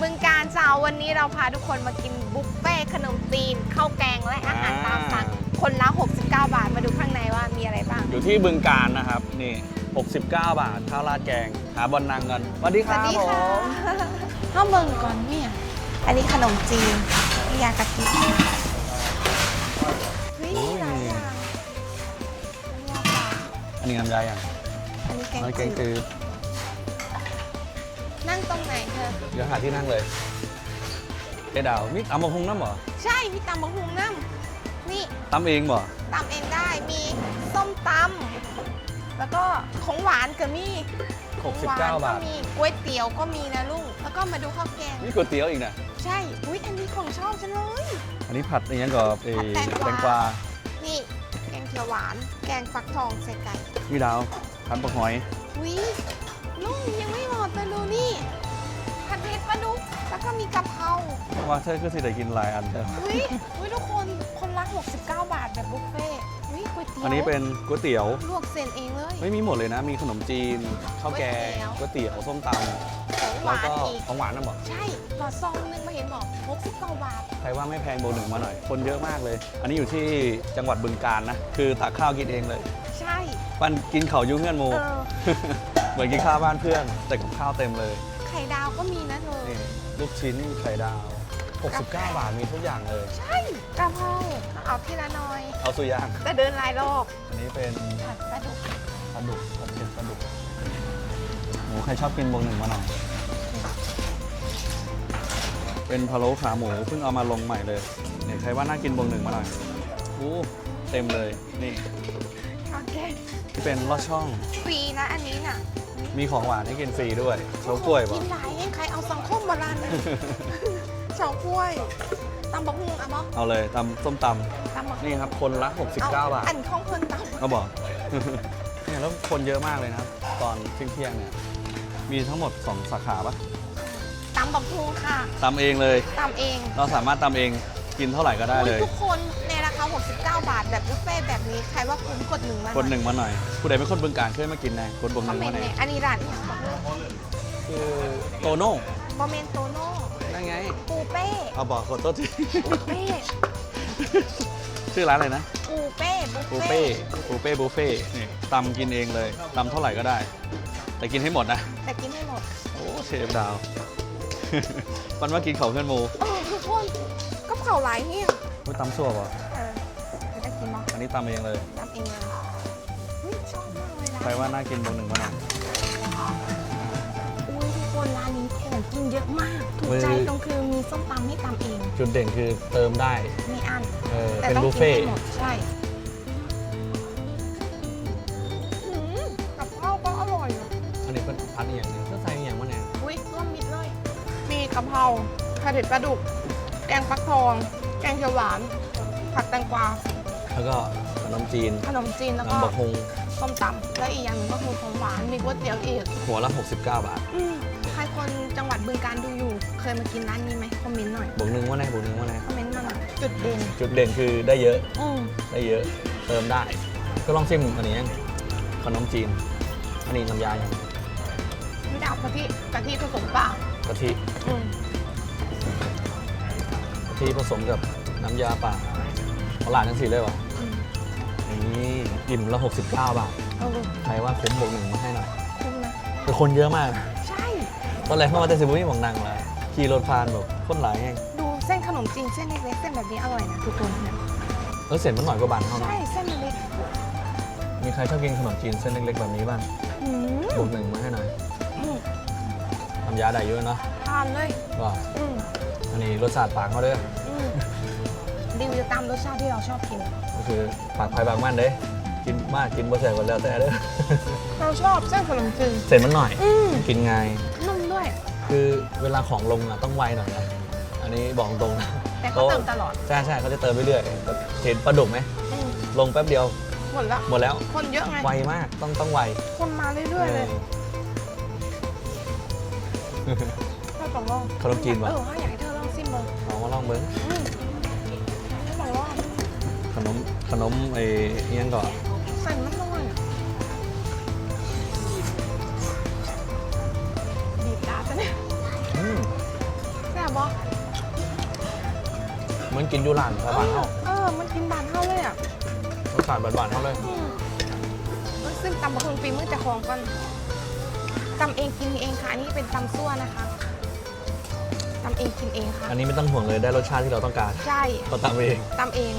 บึงการเจ้าวันนี้เราพาทุกคนมากินบุฟเฟ่ต์ขนมจีนข้าวแกงและอาหารตามสั่งคนละ 69 บาทมาดูข้างในว่ามีอะไรบ้าง อยู่ที่บึงการนะครับนี่ 69 บาทข้าวราดแกงหาบอลนางกันสวัสดีคสวัรัสบดีผค่ะมข้าวเมืองก่อนเนี่ย อันนี้ขนมจีนนี่ยากะทิเฮ้ยมีหลายอย่างน้ำยาป่าอันนี้งำยายอย่างอันนี้แกงน้อยแกงจืจืดดนั่ง ตรงไหนเธอ เดี๋ยวหาที่นั่งเลยเจ๊ดาวมีตำมะพงน้ำเหรอใช่มีตำมะฮุงน้ำนี่ตำเองเหรอตำเองได้มีส้มตำแล้วก็ของหวานก็มีของหวาน69ก็บาทมีก๋วยเตี๋ยวก็มีนะลุงแล้วก็มาดูข้าวแกงมีก๋วยเตี๋ยวอีกนะใช่อุ้ยอันนี้ของชอบฉันเลยอันนี้ผัดอย่างนี้ก็เอ่อผัดแตงกวาแตงกวานี่แกงเขียวหวาน แกงฟักทองใส่ไก่มีดาวผัดปลาหอยอุ้ย ลุงยังไม่หมดเลยดูนี่ผัดเผ็ดปลาดุกแล้วก็มีกะเพราว่าเธอก็สิได้กินหลายอันเด้ออุ้ยอุ้ยทุกคนคนละ69 บาทแบบบุฟเฟ่ต์อุ้ยก๋วยเตี๋ยวอันนี้เป็นก๋วยเตี๋ยว ลวกเส้นเองเลย ไม่มีหมดเลยนะ มีขนมจีนข้าวแกงก๋ก๋ววยยเตี๋เตี๋ยยววส้มตของหำแล้ววานก็อีก ของหวานนะบอกใช่หลอดซองนึงมาเห็นบอก69 บาท ใครว่าไม่แพงโบวหนึ่งมาหน่อย คนเยอะมากเลย อันนี้อยู่ที่จังหวัดบึงการนะ คือตักข้าวกินเองเลย ใช่วันกินเขาวยุ่งเงื่อนโม เออ เหมือนกินข้าวบ้านเพื่อน แต่กับข้าวเต็มเลย ไข่ดาวก็มีนะเธอ นี่ลูกชิ้นไข่ดาว 69 บาทมีทุกอย่างเลย ใช่กะเพราเอาทีละน้อย เอาสุย่างแต่เดินหลายรอบอันนี้เป็นผัดปลาดุกปลาดุกผัดเผ็ดปลาดุกโหใครชอบกินบวงหนึ่งมาหน่อยเป็นพะโล้ขาหมูเพิ่งเอามาลงใหม่เลยเนี่ยใครว่าน่ากินบวงหนึ่งมาหน่อยอู้เต็มเลยนี่โอเค ที่เป็นลอดช่อง ฟรีนะอันนี้น่ะมีของหวานให้กินฟรีด้วยโชว์กล้วยกิป่ะนหลายเองใครเอาสังคมโบราณนะเฉากล้วยตำบักหุ่งเอาบ่เอาเลยตำส้มตตำบักำนี่ครับคนละ 69 บาทอันของเพิ่นตำเขาบอก เนี่ยแล้วคนเยอะมากเลยนะครับ ตอนเที่ยงๆเนี่ยมีทั้งหมด 2 สาขาปะตำบักหุ่งค่ะตำเองเลย ตำเองเราสามารถตำเองกินเท่าไหร่ก็ได้เลย อุ๊ทุกคน ในราคา69 บาท แบบบุฟเฟ่ต์แบบนี้ใครว่าคุ้มกดหนึ่งมาคนหนึ่งมาหน่อย ผู้ใดเป็นคนบึงการเคยมากินไงคนบงหคอมนึ่งเมนมาต์ไหนเนี่ยอันนี้ร้านที่บอกเลยคือโตโน่บอเมนโตโน่นั่นไง ปูเป้เอาบอกขอโทษที ปูเป้ชื่อร้านอะไรนะปูเป้บุบูฟเฟ่เฟ่บูเฟ่บุฟเฟ่นี่ตำกินเองเลยตำเท่าไหร่ก็ได้ แต่กินให้หมดนะ แต่กินให้หมดโอ้เชฟดาว มันว่ากินเขาเพื่อนหมูเออทุกคนก็เผาหลายเฮี้ยงว่าตำซั่วป่ะเออจะได้กิ นมั้งอันนี้ตำเองเลยทำเองเลยเฮ้ยชอบมากเลยนะใครว่าน่ากินบงหนึ่งมาหน่อยอุ้ยทุกคนร้านนี้ของกินเยอะมากถูกใจเว้ยตรงคือมีส้มตำให้ตำเองจุดเด่นคือเติมได้มีอันเออ แต่เป็นต้องบุฟกินเฟ่ให้หมดใช่หืมกับข้าวก็อร่อยอะอันนี้เป็นพัดอหย่างหนึงก็ใส่อหย่างวะเนี่ยอุ้ยร่วมมิดเลย มีกะเพราผัดเผ็ดปลาดุก แกงฟักทอง แกงเขียวหวาน ผัดแตงกวา แล้วก็ขนมจีนขนมจีนแล้วก็น้ำบะฮงส้มตำและอีกอย่างหนึงก็คือของหวานมีก๋วยเตี๋ยวอีกหัวละ 69 บาท อืมใครคนจังหวัดบึงการดูอยู่ เคยมากินร้านนี้ไหมคอมเมนต์หน่อยบวกหนึ่งว่าไงบวกหนึ่งว่าไงคอมเมนต์มาหน่อยจุดเด่นจุดเด่นคือได้เยอะอืมได้เยอะเติมได้ ก็ลองชิมอันนี้ยังขนมจีนอันนี้น้ำยาอย่างไม่ได้เอากะทิกะทิผสมเปล่ากะทิอืมกะทิผสมกับน้ำยาป่าเอา หลานทั้งสี่เลยวะอืมนี่อิ่มละ 69 บาทเออใครว่าคุ้มบวกหนึ่งมาให้หน่อยคุ้มนะแต่คนเยอะมาก ใช่ ตอนแรกเข้ามาแต่สิบุ้ยหมองนังเลยขี่รถผ่านแบบคนหลายแห้งดูเส้นขนมจีนเส้นเล็กๆเส้นแบบนี้อร่อยนะทุกคนเนี่ยแล้วเสร็จมันหน่อยกว่าบานเท่านั้ใช่นเส้นเล็กมีใครชอบกินขนมจีนเส้นเล็กๆแบบนี้บ้างๆอืมบวกหนึ่งมาให้หน่อยอืมน้ำยาได้เยอะเนาะทานเลยว่าอืมอันนี้รสชาติปากเขาเด้ออืม รีวิวตามรสชาติที่เราชอบกิน ก็คือปากไผ่บางมันเด้กินมากกินบ่แสบกันแล้วแต่เด้อ เราชอบเส้นขนมจีนเสร็จมันหน่อย อืมกินง่ายนุ่มด้วย คือเวลาของลงอะต้องไวหน่อยนะ อันนี้บอกตรงนะแต่เขาเติมตลอด ใช่ใช่เขาจะเติมไปเรื่อยแบบเห็นปลาดุกไหมอืมลงแป๊บเดียวหมดละ หมดแล้ว คนเยอะไง ไวมากต้องต้องไวคนมาเรื่อยๆเลยถ้าบอกว่าขนมจีนวะเออถ้าอยากให้เธอลองซิมเลยเอามาลองเบิ้งอืม่ขนมขนมไอ้เอี้ยงก่อนใส่มันหน่อยดีตาซะเนี่ยแซ่บบ่เหมันกินยูรานสบานเฮาเออ มันกินบานเท่าเลยอะรสชาติวานๆเฮาเลยซึ่งตำบะคุณฟีมือจะคลองก่อนตำเองกินเองค่ะนนี่เป็นตำซั่วนะคะำเองกินเองค่ะ อันนี้ไม่ต้องห่วงเลยได้รสชาติที่เราต้องการใช่เราทำเองตำเอง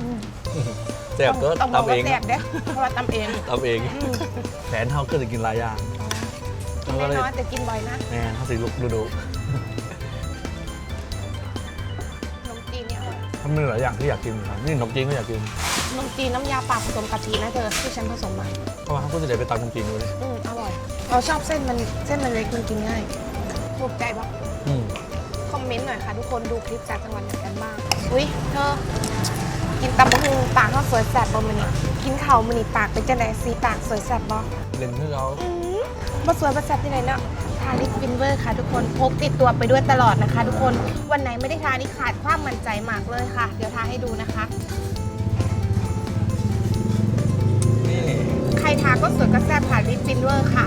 อืมแซ่บก็ต้องบอกทำว่าเองแสบเด้อเพราะว่าตำเองทำเองอืมแผนเฮาก็จะกินหลายอย่างมันก็แน่เลยนอนแต่กินบ่อยนะแม่ถ้าสิลุกดูดูขนมจีนเนี่ยอร่อยทำมีหลายอย่างที่อยากกินครับนี่ขนมจีนก็อยากกินขนมจีนน้ำยาป่าผสมกะทินะเธอที่ฉันผสมมาเพราะว่าเขาก็จะได้ไปตามขนมจีนดูเลยอืมอร่อย เราชอบเส้นมันเส้นมันเล็กมันกินง่ายถูกใจปะอืมคอมเมนต์หน่อยค่ะ ทุกคนดูคลิปจากจังหวัดไหนกันบ้าง อุ้ยเธอ กินตำบักหุ่งปากเขาสวยแสบบ่มันนี่กินเข่าวมันนี่ปากเป็นจังไดสีปากสวยแสบบ่เล่นที่เราอืมบ่สวยบ่แสบที่ไหนเนาะทาลิปฟินเวอร์ค่ะทุกคนพกติดตัวไปด้วยตลอดนะคะ ทุกคนวันไหนไม่ได้ทานี่ขาดความมั่นใจมากเลยค่ะ เดี๋ยวทาให้ดูนะคะ รทาก็สวยก็แซ่บค่ะลิปฟินเวอร์ค่ะ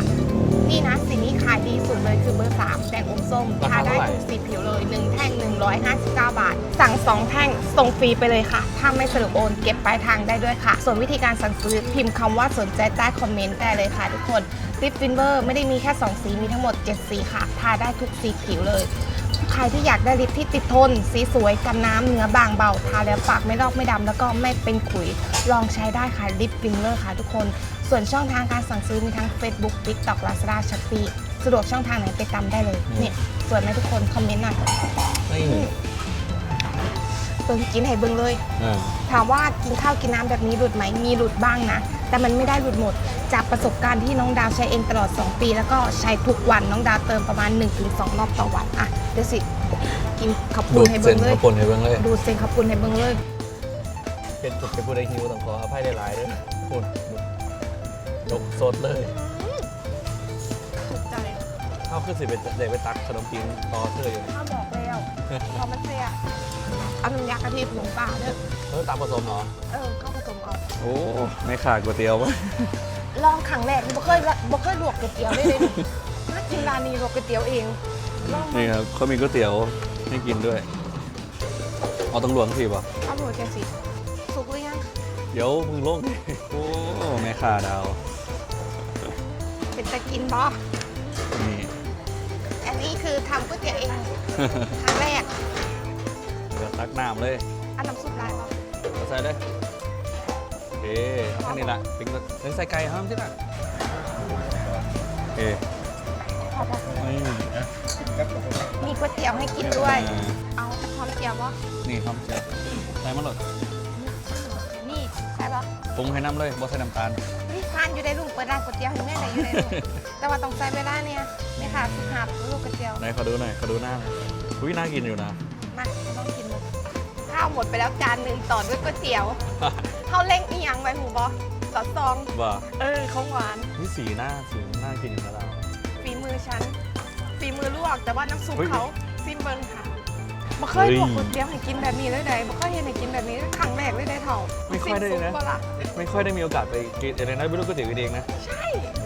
นี่นะสีนี้ขายดีสุดเลยคือเบอร์3แดงอมส้มทาได้ทุกสีผิวเลย1แท่ง 159 บาท สั่ง2แท่งส่งฟรีไปเลยค่ะ ถ้าไม่สะดวกโอนเก็บปลายทางได้ด้วยค่ะ ส่วนวิธีการสั่งซื้อพิมพ์คำว่าสนใจใต้คอมเมนต์ได้เลยค่ะทุกคนลิปฟินเวอร์ไม่ได้มีแค่2สีมีทั้งหมด7สีค่ะทาได้ทุกสีผิวเลย ใครที่อยากได้ลิปที่ติดทน สีสวยกันน้ำเนื้อบางเบา ทาแล้วปากไม่ลอกไม่ดำแล้วก็ไม่เป็นขุย ลองใช้ได้ค่ะลิปฟินเลอร์ค่ะทุกคน ส่วนช่องทางการสั่งซื้อมีทั้ง Facebook TikTok Lazada Shopee สะดวกช่องทางไหนไปตามได้เลย เนี่ยสวยไหมทุกคนคอมเมนต์หน่อยนี่เบิ่งกินให้เบิ่งเลย อ่าถามว่ากินข้าวกินน้ำแบบนี้หลุดไหมมีหลุดบ้างนะ แต่มันไม่ได้หลุดหมด จากประสบการณ์ที่น้องดาวใช้เองตลอด 2 ปี แล้วก็ใช้ทุกวันน้องดาวเติมประมาณ 1-2 รอบต่อวันอะเดี๋ยวสิกินขับปุดูนดให้เส้เบิ่นงเลยข้าวป่นให้เบิ่งเลย ดูเซ็งขับปุนให้เบิ่งเลย เป็นจุดเป็นผู้ใดหิวต้องขออภัยได้หลายด้วยพูด ยกสดเลยถูกใจเข้าขึ้นสิเป็นเด็กไปตักขนมจีนต่อเธออยู่ข้าวบอกแล้วพอมันเสียเอาน้ำยากะทิผงป่าเด้อเออตามผสมเหรอ เออเข้าผสมเอาโอ้ไม่ขาดก๋วยเตี๋ยววะลองครั้งแรกนี่บ่เคยละบ่เคยลวกก๋วยเตี๋ยวเลยเลยมากินร้านนี้ลวกก๋วยเตี๋ยวเองลองนี่ครับเขามีก๋วยเตี๋ยวให้กินด้วย เอาตังหลวงสิป่ะเอาหน่วยแกสิสุกหรือยัง เดี๋ยวมึงลงดิโอ้แม่ขาดาว เป็นตะกินบ่นี่ อันนี้คือทำก๋วยเตี๋ยวเองครั้งแรกเดี๋ยวตักน้ำเลยเอาน้ำซุปลายบ่เอาใส่เลยโอเคเอาแค่นี้ละปิ้งเลยเฮ้ยใส่ไก่ห้ามที่ละโอเคพอพอนี่มีก๋วยเตี๋ยวให้กินด้วยอ่าเอาพร้อมเตี๋ยวบ่นี่ครับเชียวใส่มาหลดนี่ใช่บ่ปรุงให้น้ำเลยบ่ใส่น้ำตาล ร้านก๋วยเตี๋ยวให้แม่ไหนอยู่ในลุงแต่ว่าต้องใส่เวลาเนี่ยไม่ค่ะสุหาบลูกก๋วยเตี๋ยวไหนขอดูหน่อยขอดูหน้าหน่อยอุ้ยน่ากินอยู่นะ มาต้องกินหมดข้าวหมดไปแล้วจานหนึ่งต่อด้วยก๋วยเตี๋ยวข้าวเล้งอีหยังไว้หมูบอสอดซองว่าเออของหวานนี่สีหน้าสีน่ากินอยู่นะเรา ฝีมือฉันฝีมือลวกแต่ว่าน้ำซุปเฮ้ยเขาซิมเบิงค่ะบ่เคยเฮ้ย ลวกก๋วยเตี๋ยวให้กินแบบนี้เลยใดบ่เคยเห็นให้ เลยได้เท่าไม่ค่อยได้ซิมซุปนะบ่ล่ะไม่ค่อยได้มีโอกาสไปกินอะไรนะไม่รู้ก๋วยเตี๋ยวกินเองนะใช่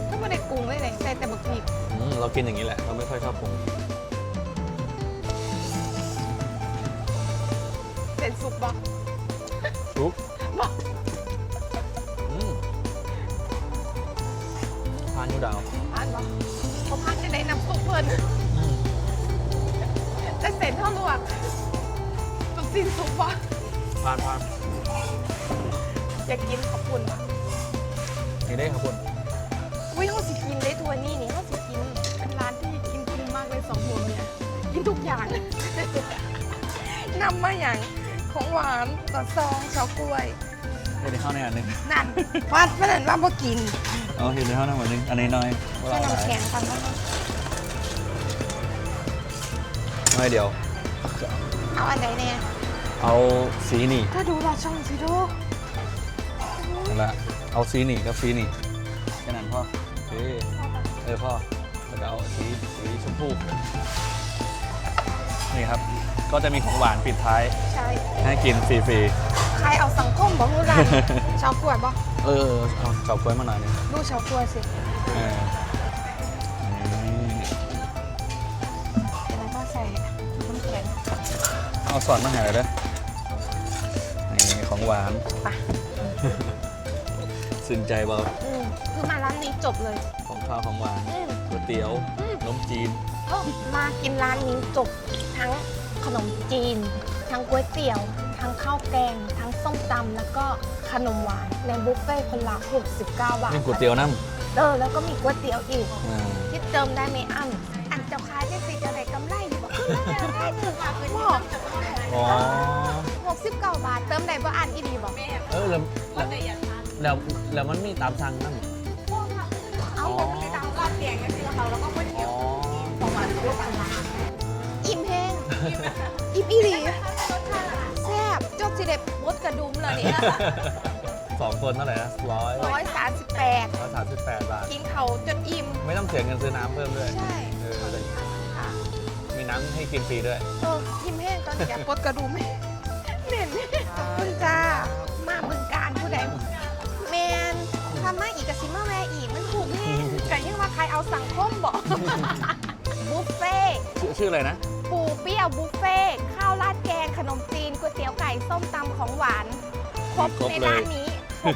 ถ้าบ่ได้ปรุงเลยเลยใส่แต่บักพริกอืมเรากินอย่างนี้แหละเราไม่ค่อยชอบปรุงเป็นซุปบ่ทุกบ่อืมทานยูดาวอ่านบ่เขาพาจะได้น้ำซุปเพิ่นอืมแต่เสร็จเท่าลวกต้องซิมซุปบ่ทานทาน อยากกินขอบคุณบ่นี่ได้ครับคุณอุ้ยเขาสิกินได้ทัวร์นี่นี่เขาสิกิน เป็นร้านที่กินคุ้มมากเลยสองคนเนี่ย กินทุกอย่าง นำมาอย่างของหวานต่อซองเฉาก๊วย เห็นในข้าวในอันหนึงนั่นว่าเพราะนั้นว่าบ่กินเอาเห็นในข้าวในอันหนึงอันนี้น้อยใส่น้ำแข็งกันแล้วไม่เดี๋ยว เอาอันไหนเนี่ยเอาสีนี่ ถ้าดูเราช่องสิดูนั่นแห ละเอาสีนี่กับสีนี่แค่นั้นพ่อโอเคเออพ่อแล้วก็เอาสีสีชมพูนี่ครับ ก็จะมีของหวานปิดท้าย ใช่ให้กินฟรีใครเอาสังคมบอกรู้ร้านเฉาก๊วยบ่ๆเออเอาเฉาก๊วยมาหน่อยหนึงดูเฉาก๊วยสิเออนี่แล้วก็ใส่เอาสอนมาใหาเลยเด้อนี่ของหวาน ไป สึนใจเบาอืมคือมาร้านนี้จบเลยของข้าวของหวานอืม ก๋วยเตี๋ยวอืม นมจีนเออมากินร้านนี้จบทั้งขนมจีน ทั้งก๋วยเตี๋ยว ทั้งข้าวแกง ทั้งส้มตำแล้วก็ขนมหวานในบุฟเฟ่ต์คนละ 69 บาทนี่ก๋วยเตี๋ยวน้เออแล้วก็มีก๋วยเตี๋ยวอีกำอ่าคิดเติมได้ไหมอ้ำอันเจ้าค้ายได้สิจะได้กำไรอยู่บอกได้ถึงอะคือบอกอ๋อ หกสิบเก้าบาท เติมได้บ่อันอีดีบอกเออแล้วแล้วแล้ว แล้วมันมีตามสั่งนั่นเอาบอกไม่ได้ตามรอบเตียงก็คือเขาแล้วก็ก๋วยเตี๋ยวอ๋อของหวานด้วยกันละอิ่มแห้งอิ่มอีหลีแซ่บจบสิเด็ดบดกระดุมเลยเนี่ยสองคนเท่าไหร่นะร้อยร้อยสามสิบแปดร้อยสามสิบแปดบาท กินเขาจนอิ่ม ไม่ต้องเสียเงินซื้อน้ำเพิ่มด้วยใช่ เออค่ะมีน้ำให้กินฟรีด้วย เอออิ่มแห้งตอนนี้บดกระดุม สังคมบอก บุฟเฟ่ต์ชื่อชื่ออะไรนะ ปูเปรี้ยวบุฟเฟ่ต์ข้าวราดแกงขนมจีนก๋วยเตี๋ยวไก่ส้มตำของหวาน ครบครบในเลย ร้านนี้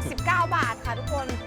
69 บาทค่ะทุกคนอิ่มมาก